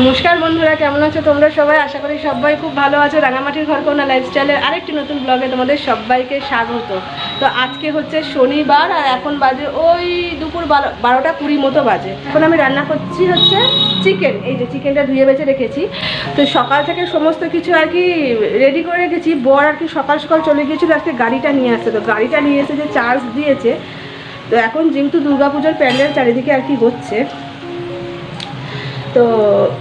নমস্কার বন্ধুরা, কেমন আছো তোমরা সবাই? আশা করি সবাই খুব ভালো আছো। রাঙামাটির ঘর ঘরকোনা লাইফস্টাইলের আরেকটি নতুন ব্লগে তোমাদের সবাইকে স্বাগত। তো আজকে হচ্ছে শনিবার আর এখন বাজে ওই দুপুর বারো, বারোটা কুড়ি মতো বাজে। এখন আমি রান্না করছি হচ্ছে চিকেন এই যে চিকেনটা ধুয়ে বেছে রেখেছি। তো সকাল থেকে সমস্ত কিছু আর কি রেডি করে রেখেছি। বর আর কি সকাল সকাল চলে গিয়েছিল, আজকে গাড়িটা নিয়ে আসছে। তো গাড়িটা নিয়ে এসে যে চার্জ দিয়েছে, তো এখন যেহেতু দুর্গাপুজোর প্যান্ডেল চারিদিকে আর কি হচ্ছে তো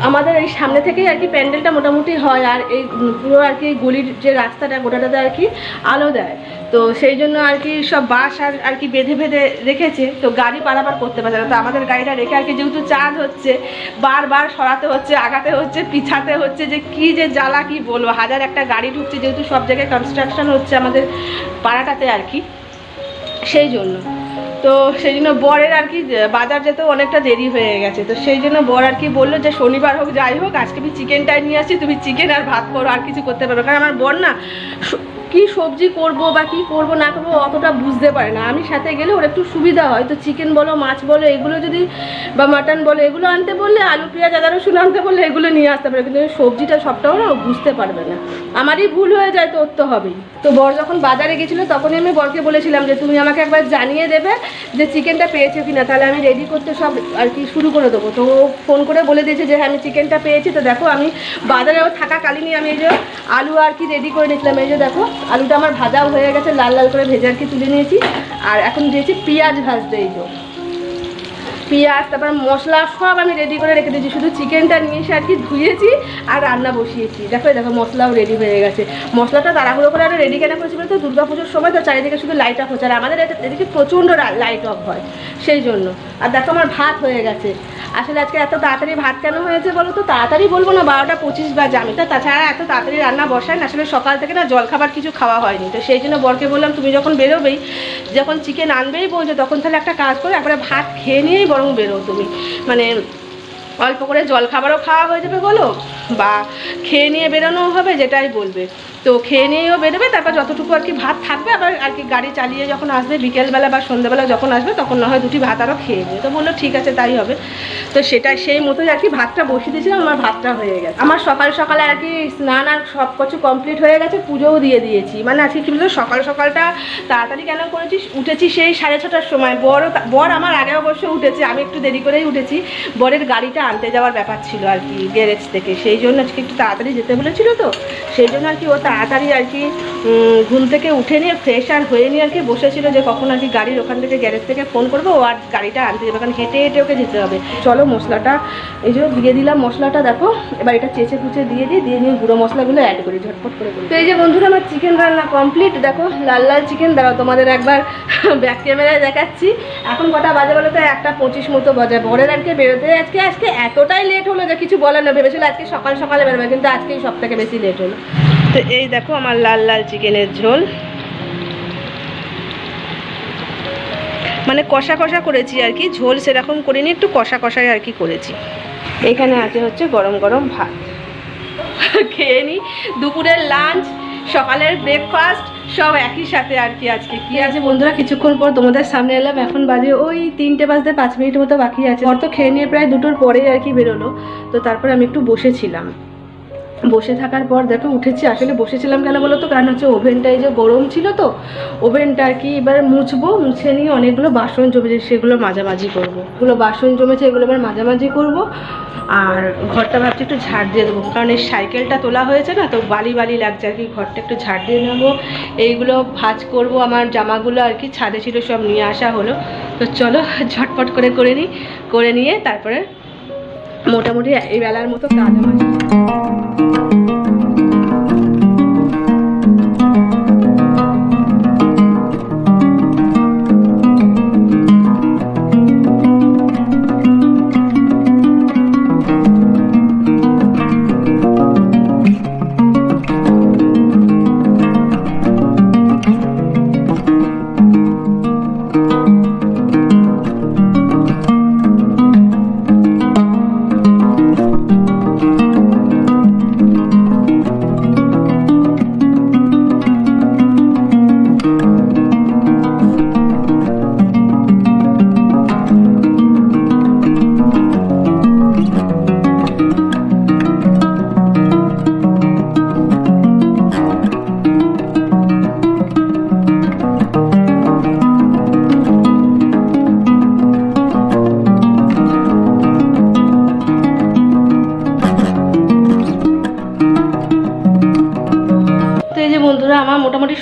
আমাদের এই সামনে থেকেই আর কি প্যান্ডেলটা মোটামুটি হয় আর এই পুরো আর কি গলির যে রাস্তাটা, গোটাটাতে আর কি আলো দেয়। তো সেই জন্য আর কি সব বাস আর আর কি বেঁধে বেঁধে রেখেছে। তো গাড়ি পারাপার করতে পারছে না। তো আমাদের গাড়িটা রেখে আর কি যেহেতু চার্জ হচ্ছে, বারবার সরাতে হচ্ছে, আগাতে হচ্ছে, পিছাতে হচ্ছে যে কি যে জ্বালা কি বলব। হাজার একটা গাড়ি ঢুকছে যেহেতু সব জায়গায় কনস্ট্রাকশন হচ্ছে আমাদের পাড়াটাতে আর কি। সেই জন্য। তো সেই জন্য বরের আর কি বাজার যেতে অনেকটা দেরি হয়ে গেছে। তো সেই জন্য বর আর কি বলল যে, শনিবার হোক, যাই হোক, আজকে আমি চিকেনটাই নিয়ে আসছি, তুমি চিকেন আর ভাত করো, আর কিছু করতে পারবে কারণ আমার বর না কি সবজি করব বা কি করব না করব অতটা বুঝতে পারে না। আমি সাথে গেলে ওর একটু সুবিধা হয়। তো চিকেন বলো, মাছ বলো, এগুলো যদি বা মাটন বলো, এগুলো আনতে বললে আলু, পেঁয়াজ, আদা, রসুন আনতে বললে এগুলো নিয়ে আসতে পারে কিন্তু সবজিটা সবটাও না ও বুঝতে পারবে না। আমারই ভুল হয়ে যায় তো ওর তো হবেই। তো বর যখন বাজারে গেছিল, তখনই আমি বরকে বলেছিলাম যে, তুমি আমাকে একবার জানিয়ে দেবে যে চিকেনটা পেয়েছ কি না তাহলে আমি রেডি করতে সব আর কি শুরু করে দেবো। তো ও ফোন করে বলে দিয়েছে যে হ্যাঁ আমি চিকেনটা পেয়েছি। তো দেখো, আমি বাজারে থাকাকালীনই আমি এই যে আলু আর কি রেডি করে নিয়েছিলাম। এই যে দেখো আলুটা আমার ভাজাও হয়ে গেছে, লাল লাল করে ভেজে আর কি তুলে নিয়েছি। আর এখন দিয়েছি পেঁয়াজ ভাজতে, এই পেঁয়াজ, তারপর মশলা সব আমি রেডি করে রেখে দিয়েছি। শুধু চিকেনটা নিয়ে এসে আর কি, ধুয়েছি আর রান্না বসিয়েছি। দেখো দেখো, মশলাও রেডি হয়ে গেছে। মশলাটা তাড়াহুড়ো করে আরও রেডি কেন করেছি বলতো? দুর্গা পুজোর সময় তো চারিদিকে শুধু লাইট অফ হচ্ছে আর আমাদের এদিকে প্রচণ্ড লাইট অফ হয়। সেই জন্য। আর দেখো, আমার ভাত হয়ে গেছে। আসলে আজকে এত তাড়াতাড়ি ভাত কেন হয়েছে বলো তো তাড়াতাড়ি বলব না, বারোটা পঁচিশ বাজে। আমি তো তাছাড়া এত তাড়াতাড়ি রান্না বসাই না। আসলে সকাল থেকে না জলখাবার কিছু খাওয়া হয়নি। তো সেই জন্য বরকে বললাম, তুমি যখন বেরোবেই, যখন চিকেন আনবেই বলছো, তখন তাহলে একটা কাজ করে, একবারে ভাত খেয়ে নিয়েই বরং বেরো তুমি। মানে অল্প করে জল খাবারও খাওয়া হয়ে যাবে বলো, বা খেয়ে নিয়ে বেরোনোও হবে, যেটাই বলবে। তো খেয়ে নিয়েও বেরোবে, তারপর যতটুকু আর কি ভাত থাকবে, আবার আর কি গাড়ি চালিয়ে যখন আসবে, বিকেলবেলা বা সন্ধ্যাবেলা যখন আসবে, তখন না হয় দুটি ভাত আরও খেয়ে নেবে তো বলল, ঠিক আছে, তাই হবে। তো সেটা সেই মতোই আর কি ভাতটা বসিয়ে দিয়েছিলাম, আমার ভাতটা হয়ে গেছে। আমার সকাল সকালে আর কি স্নান আর সব কিছু কমপ্লিট হয়ে গেছে, পুজোও দিয়ে দিয়েছি। মানে আজকে কি বলতো, সকাল সকালটা তাড়াতাড়ি কেন করেছি? উঠেছি সেই সাড়ে ছটার সময়। বড় বর আমার আগে অবশ্য উঠেছে, আমি একটু দেরি করেই উঠেছি। বরের গাড়িটা আনতে যাওয়ার ব্যাপার ছিল আর কি, গ্যারেজ থেকে। সেই জন্য আজকে একটু তাড়াতাড়ি যেতে বলেছিল তো, সেই জন্য আর কি ও তাড়াতাড়ি আর কি ঘুম থেকে উঠে নিয়ে ফ্রেশ আর হয়ে নিয়ে আর কি বসেছিল যে কখন আর কি গাড়ির ওখান থেকে গ্যারেজ থেকে ফোন করব, ও আর গাড়িটা আনতে যাবে, কারণ হেঁটে হেঁটে ওকে যেতে হবে। চলো মশলাটা, এই যে দিয়ে দিলাম মশলাটা, দেখো, এবার এটা চেঁচে কুচে দিয়ে দিই, দিয়ে নিয়ে গুঁড়ো মশলাগুলো অ্যাড করি, ঝটপট করে। তো এই যে বন্ধুরা, আমার চিকেন রান্না কমপ্লিট দেখো, লাল লাল চিকেন দাঁড়াও, তোমাদের একবার ব্যাক ক্যামেরায় দেখাচ্ছি। এখন কটা বাজে বলো তো, একটা পঁচিশ মতো বাজে। বরের আজকে বেরোতে, আজকে আজকে এতটাই লেট হলো যে কিছু বলার না ভেবেছিল আজকে সকাল সকালে বেরোবে, কিন্তু আজকেই সব থেকে বেশি লেট হলো। তো এই দেখো আমার লাল লাল চিকেনের ঝোল। মানে কষা কষা করেছি আর কি, ঝোল সেরকম করিনি, একটু কষা কষাই আর কি করেছি। এখানে আছে হচ্ছে গরম গরম ভাত। খেয়ে নিই দুপুরের লাঞ্চ সকালের ব্রেকফাস্ট সব একই সাথে আর কি আজকে। কি আছে বন্ধুরা? কিছুক্ষণ পর তোমাদের সামনে এলাম, এখন বাজে ওই তিনটে বাজতে পাঁচ মিনিট মতো বাকি আছে। ওর তো খেয়ে নিয়ে প্রায় দুটোর পরেই আর কি বেরোলো, তো তারপর আমি একটু বসেছিলাম। বসে থাকার পর দেখো উঠেছি, আসলে বসেছিলাম কেন বলো তো? কারণ হচ্ছে ওভেনটা এই যে গরম ছিল তো, ওভেনটা আর কি এবার মুছবো, মুছে নিয়ে অনেকগুলো বাসন জমেছে, সেগুলো মাঝামাঝি করব। এগুলো বাসন জমেছে, এগুলো এবার মাঝামাঝি করব। আর ঘরটা ভাবছি একটু ঝাড় দিয়ে দেবো, কারণ এই সাইকেলটা তোলা হয়েছে না, তো বালি বালি লাগছে আর কি। ঘরটা একটু ঝাড় দিয়ে নেব। এইগুলো ভাজ করব, আমার জামাগুলো আর কি ছাদে ছিল, সব নিয়ে আসা হলো। তো চলো, ঝটপট করে করে নিই, করে নিয়ে তারপরে মোটামুটি এই বেলার মতো কাজ আমার।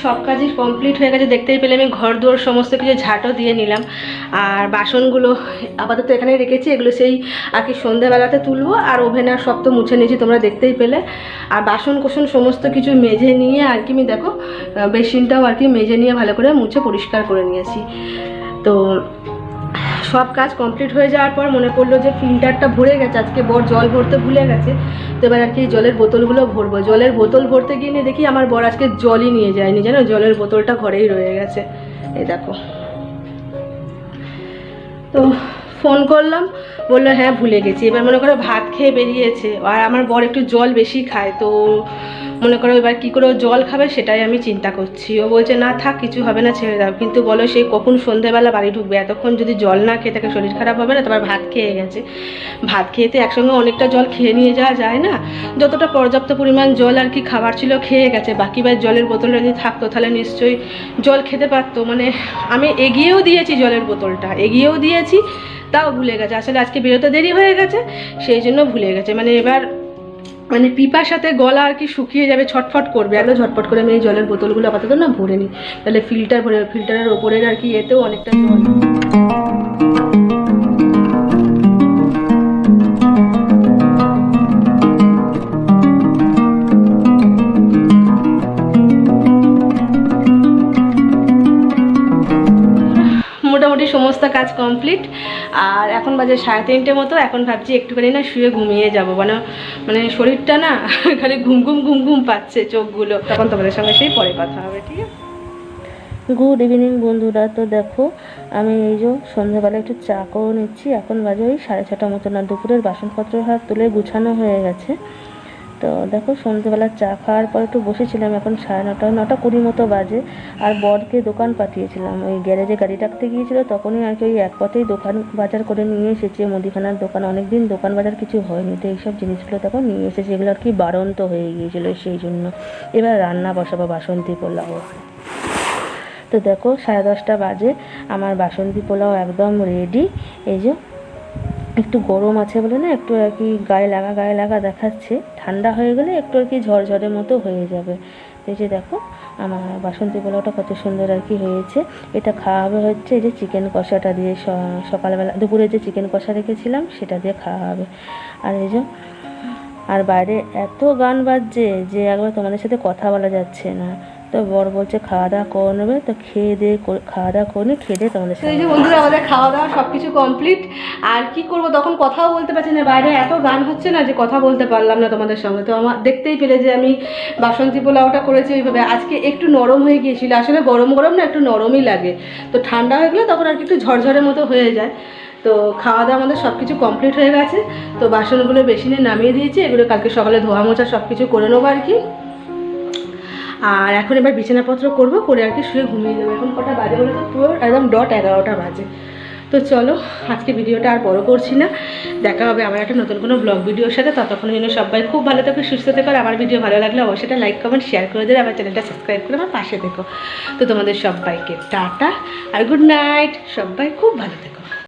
সব কাজই কমপ্লিট হয়ে গেছে। দেখতেই পেলে আমি ঘর দুয়ার সমস্ত কিছু ঝাঁটও দিয়ে নিলাম। আর বাসনগুলো আপাতত এখানে রেখেছি। এগুলো সেই আর কি সন্ধ্যেবেলাতে তুলবো। আর ওভেন আর সব তো মুছে নিয়েছি, তোমরা দেখতেই পেলে। আর বাসন কোসন সমস্ত কিছু মেজে নিয়ে আর কি, আমি দেখো বেসিনটাও আর কি মেজে নিয়ে ভালো করে মুছে পরিষ্কার করে নিয়েছি। তো সব কাজ কমপ্লিট হয়ে যাওয়ার পর মনে পড়ল যে ফিল্টারটা ভরে গেছে, আজকে বর জল ভরতে ভুলে গেছে। তো এবার আর কি জলের বোতলগুলো ভরবো। জলের বোতল ভরতে গিয়ে নিয়ে দেখি আমার বর আজকে জলই নিয়ে যায়নি, জানো? জলের বোতলটা ঘরেই রয়ে গেছে। এই দেখো। তো ফোন করলাম, বলল হ্যাঁ ভুলে গেছি। এবার মনে করো ভাত খেয়ে বেরিয়েছে। আর আমার বর একটু জল বেশি খায়, তো মনে করো এবার কী করে জল খাবে সেটাই আমি চিন্তা করছি। ও বলছে, না থাক, কিছু হবে না, ছেড়ে দাও। কিন্তু বলো সেই কখন সন্ধেবেলা বাড়ি ঢুকবে? এতক্ষণ যদি জল না খেয়ে থাকে, শরীর খারাপ হবে না, তারপর ভাত খেয়ে গেছে। ভাত খেয়েতে একসঙ্গে অনেকটা জল খেয়ে নিয়ে যাওয়া যায় না? যতটা পর্যাপ্ত পরিমাণ জল আর কি খাবার ছিল, খেয়ে গেছে। বাকি বার জলের বোতলটা যদি থাকতো, তাহলে নিশ্চয়ই জল খেতে পারতো। মানে আমি এগিয়েও দিয়েছি জলের বোতলটা, এগিয়েও দিয়েছি। তাও ভুলে গেছে। আসলে আজকে বেরোতে দেরি হয়ে গেছে, সেই জন্য ভুলে গেছে। মানে এবার মানে পিপার সাথে গলা আর কি শুকিয়ে যাবে, ছটফট করবে। এত ঝটফট করে আমি এই জলের বোতলগুলো আপাতত না ভরে নিই। তাহলে ফিল্টার ভরে ফিল্টারের ওপরের আর কি এতেও অনেকটা জল। কাজ কমপ্লিট আর এখন বাজে সাড়ে তিনটে মতো, এখন ভাবছি একটুখানি না শুয়ে ঘুমিয়ে যাব। মানে মানে শরীরটা না খালি ঘুম ঘুম ঘুম ঘুম পাচ্ছে চোখগুলো। তখন তোমাদের সঙ্গে সেই পরে কথা হবে, ঠিক আছে? গুড ইভিনিং বন্ধুরা, তো দেখো, আমি এই যে সন্ধ্যাবেলা একটু চা করে নিচ্ছি। এখন বাজে ওই সাড়ে ছটা মতো না, দুপুরের বাসনপত্র হাত তুলে গুছানো হয়ে গেছে। তো দেখো সন্ধ্যেবেলা চা খাওয়ার পর একটু বসেছিলাম এখন সাড়ে নটা নটা কুড়ি মতো বাজে। আর বরকে দোকান পাঠিয়েছিলাম। ওই গ্যারেজে গাড়ি রাখতে গিয়েছিল, তখনই আর কি ওই এক পথেই দোকান বাজার করে নিয়ে এসেছে। মুদিখানার দোকান অনেক দিন দোকান বাজার কিছু হয়নি। তো এইসব জিনিসগুলো তখন নিয়ে এসেছে, এগুলো আর কি বারন্ত হয়ে গিয়েছিল সেই জন্য। এবার রান্না বসাবো, বাসন্তী পোলাও। তো দেখো সাড়ে দশটা বাজে, আমার বাসন্তী পোলাও একদম রেডি এই যে একটু গরম আছে বলে না, একটু আর কি গায়ে লাগা গায়ে লাগা দেখাচ্ছে। ঠান্ডা হয়ে গেলে একটু আর কি ঝরঝরের মতো হয়ে যাবে। এই যে দেখো, আমার বাসন্তী পোলাওটা কত সুন্দর আর কি হয়েছে। এটা খাওয়া হবে হচ্ছে এই যে চিকেন কষাটা দিয়ে সকালবেলা, দুপুরে যে চিকেন কষা রেখেছিলাম সেটা দিয়ে খাওয়া হবে। আর এই যে, আর বাইরে এত গান বাজছে যে একবার তোমাদের সাথে কথা বলা যাচ্ছে না। তো বর বলছে খাওয়া দাওয়া করে নেবে, তো খেয়ে দিয়ে খাওয়া দাওয়া করে নিয়ে খেয়ে দিয়ে তোমাদের এই যে বন্ধুরা, আমাদের খাওয়া দাওয়া সব কিছু কমপ্লিট আর কি করব, তখন কথাও বলতে পারছি না। বাইরে এত গান হচ্ছে না যে কথা বলতে পারলাম না তোমাদের সঙ্গে। তো আমার, দেখতেই পেলে যে আমি বাসন্তী পোলাওটা করেছি ওইভাবে। আজকে একটু নরম হয়ে গিয়েছিল। আসলে গরম গরম না, একটু নরমই লাগে। তো ঠান্ডা হয়ে গেলে তখন আর একটু ঝরঝরের মতো হয়ে যায়। তো খাওয়া দাওয়া আমাদের সব কিছু কমপ্লিট হয়ে গেছে। তো বাসনগুলো বেসিনে নামিয়ে দিয়েছি। এগুলো কালকে সকালে ধোয়া মোছা সব কিছু করে নেব আর কি। আর এখন এবার বিছানাপত্র করব, করে আর কি শুয়ে ঘুমিয়ে যাব। এখন কটা বাজে বলে পুরো একদম ডট এগারোটা বাজে। তো চলো, আজকে ভিডিওটা আর বড় করছি না। দেখা হবে আমার একটা নতুন কোনো ব্লগ ভিডিওর সাথে। ততক্ষণের জন্য সবাই খুব ভালো থেকো, সুস্থ থেকো। আর আমার ভিডিও ভালো লাগলে অবশ্যই একটা লাইক কমেন্ট শেয়ার করে দেবে আমার চ্যানেলটা সাবস্ক্রাইব করে আমার পাশে থেকো। তো তোমাদের সবাইকে টাটা আর গুড নাইট সবাই খুব ভালো থেকো।